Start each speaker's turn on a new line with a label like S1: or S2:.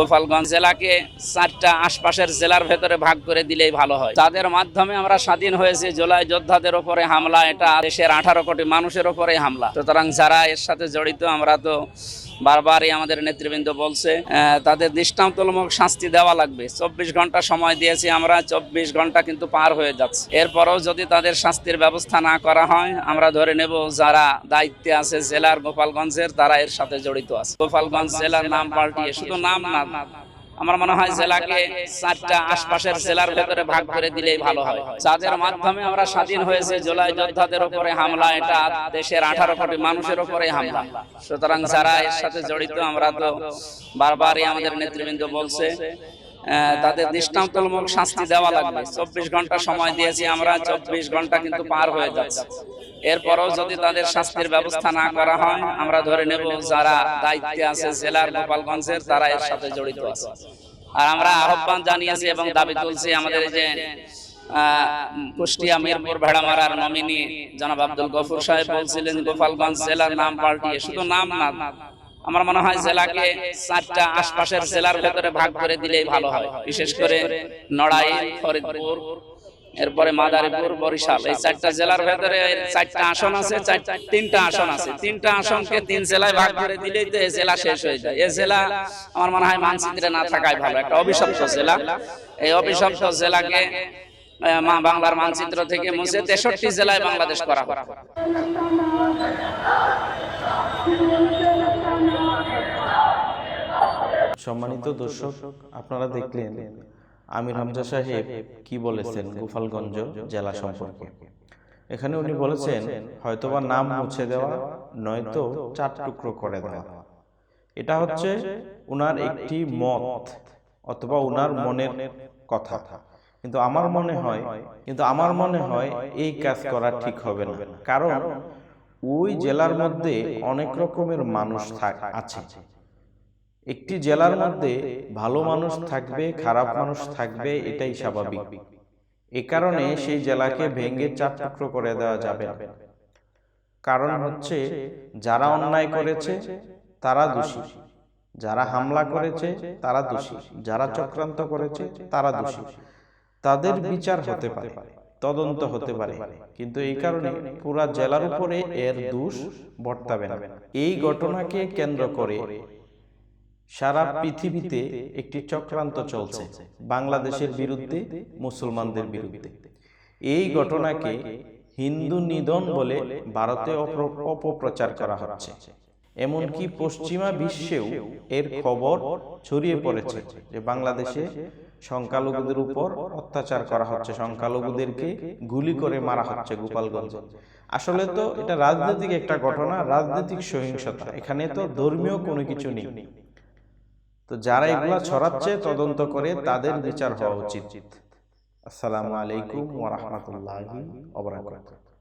S1: গোপালগঞ্জ জেলাকে চারটা আশপাশের জেলার ভেতরে ভাগ করে দিলেই ভালো হয়। তাদের মাধ্যমে আমরা স্বাধীন হয়েছে, জোলাই যোদ্ধাদের ওপরে হামলা, এটা দেশের আঠারো কোটি মানুষের ওপরে হামলা। সুতরাং যারা এর সাথে জড়িত, আমরা তো বারবারই আমাদের নেতৃবৃন্দ বলছে তাদের দৃষ্টান্তমূলক শাস্তি দেওয়া লাগবে। চব্বিশ ঘণ্টা সময় দিয়েছি আমরা, চব্বিশ ঘণ্টা কিন্তু পার হয়ে যাচ্ছে। এরপরও যদি তাদের শাস্তির ব্যবস্থা না করা হয়, আমরা ধরে নেব যারা দায়িত্বে আছে জেলার গোপালগঞ্জের, তারা এর সাথে জড়িত আছে। গোপালগঞ্জ জেলার নাম পাল্টিয়ে শুধু নাম না আমার মনে হয় জেলাকে চারটা আশপাশের জেলার ভেতরে ভাগ করে দিলেই ভালো হয়। যাদের মাধ্যমে আমরা স্বাধীন হয়েছে জুলাই যোদ্ধাদের উপরে হামলা এটা দেশের আঠারো কোটি মানুষের উপরে হামলা। সুতরাং যারা এর সাথে জড়িত আমরা তো বারবারই আমাদের নেতৃবৃন্দ বলছে তাদের দৃষ্টান্তমূলক শাস্তি দেওয়া লাগবে। চব্বিশ ঘণ্টা সময় দিয়েছি আমরা, চব্বিশ ঘণ্টা কিন্তু পার হয়ে যাচ্ছে। এরপরেও যদি তাদের শাস্তির ব্যবস্থা না করা হয়, আমরা ধরে নেব যারা দায়িত্বে আছে জেলার গোপালগঞ্জের, তারা এর সাথে জড়িত আছে। আর আমরা আহ্বান জানিয়েছি এবং দাবি তুলছি আমাদের যে কুষ্টিয়া মিরপুর ভেড়ামারার নমিনি জনাব আব্দুল গফুর সাহেব বলছিলেন, গোপালগঞ্জ জেলার নাম পাল্টিয়ে শুধু নাম না আমার মনে হয় জেলাকে চারটা আশপাশের জেলার ভেতরে ভাগ করে দিলেই ভালো হয়। বিশেষ করে নড়াই ফরিদপুর এরপরে মাদারীপুর বরিশাল। এই চারটা জেলার ভেতরে চারটা আসন আছে তিনটা আসন আছে। তিনটা আসনকে তিন জেলায় ভাগ করে দিলেই তো এই জেলা শেষ হয়ে যায়। এই জেলা আমার মনে হয় মানচিত্রে না থাকাই ভালো। একটা অভিশপ্ত জেলা। এই অভিশপ্ত জেলাকে মা বাংলার মানচিত্র থেকে মুছে তেষট্টি জেলায় বাংলাদেশ করা হোক।
S2: সম্মানিত দর্শক আপনারা দেখলেন আমির হামজা সাহেব কি বলেছেন গোপালগঞ্জ জেলা সম্পর্কে? এখানে উনি বলেছেন হয়তোবা নাম মুছে দেওয়া নয়তো চার টুকরো করে দেওয়া। এটা হচ্ছে উনার একটি মত অথবা উনার মনের কথা। কিন্তু আমার মনে হয় কিন্তু আমার মনে হয় এই কাজ করা ঠিক হবে না। কারণ ওই জেলার মধ্যে অনেক রকমের মানুষ থাক- আছে। একটি জেলার মধ্যে ভালো মানুষ থাকবে খারাপ মানুষ থাকবে এটাই স্বাভাবিক। এ কারণে সেই জেলাকে ভেঙে চার টুকরো করে দেওয়া যাবে। না কারণ হচ্ছে যারা অন্যায় করেছে তারা দোষী। যারা হামলা করেছে তারা দোষী। যারা চক্রান্ত করেছে তারা দোষী। তাদের বিচার হতে পারে তদন্ত হতে পারে। কিন্তু এই কারণে পুরা জেলার উপরে এর দোষ বর্তাবে না। এই ঘটনাকে কেন্দ্র করে সারা পৃথিবীতে একটি চক্রান্ত চলছে বাংলাদেশের বিরুদ্ধে মুসলমানদের বিরুদ্ধে। এই ঘটনাকে হিন্দু নিধন বলে ভারতে অপপ্রচার করা হচ্ছে। এমনকি পশ্চিমা বিশ্বেও এর খবর ছড়িয়ে পড়েছে যে বাংলাদেশে সংখ্যালঘুদের উপর অত্যাচার করা হচ্ছে। সংখ্যালঘুদেরকে গুলি করে মারা হচ্ছে গোপালগঞ্জে। আসলে তো এটা রাজনৈতিক একটা ঘটনা রাজনৈতিক সহিংসতা। এখানে তো ধর্মীয় কোনো কিছু নেই। তো যারা এগুলো ছড়াচ্ছে তদন্ত করে তাদের বিচার হওয়া উচিত। আসসালামু আলাইকুম ওয়া রাহমাতুল্লাহি ওয়া বারাকাতুহু।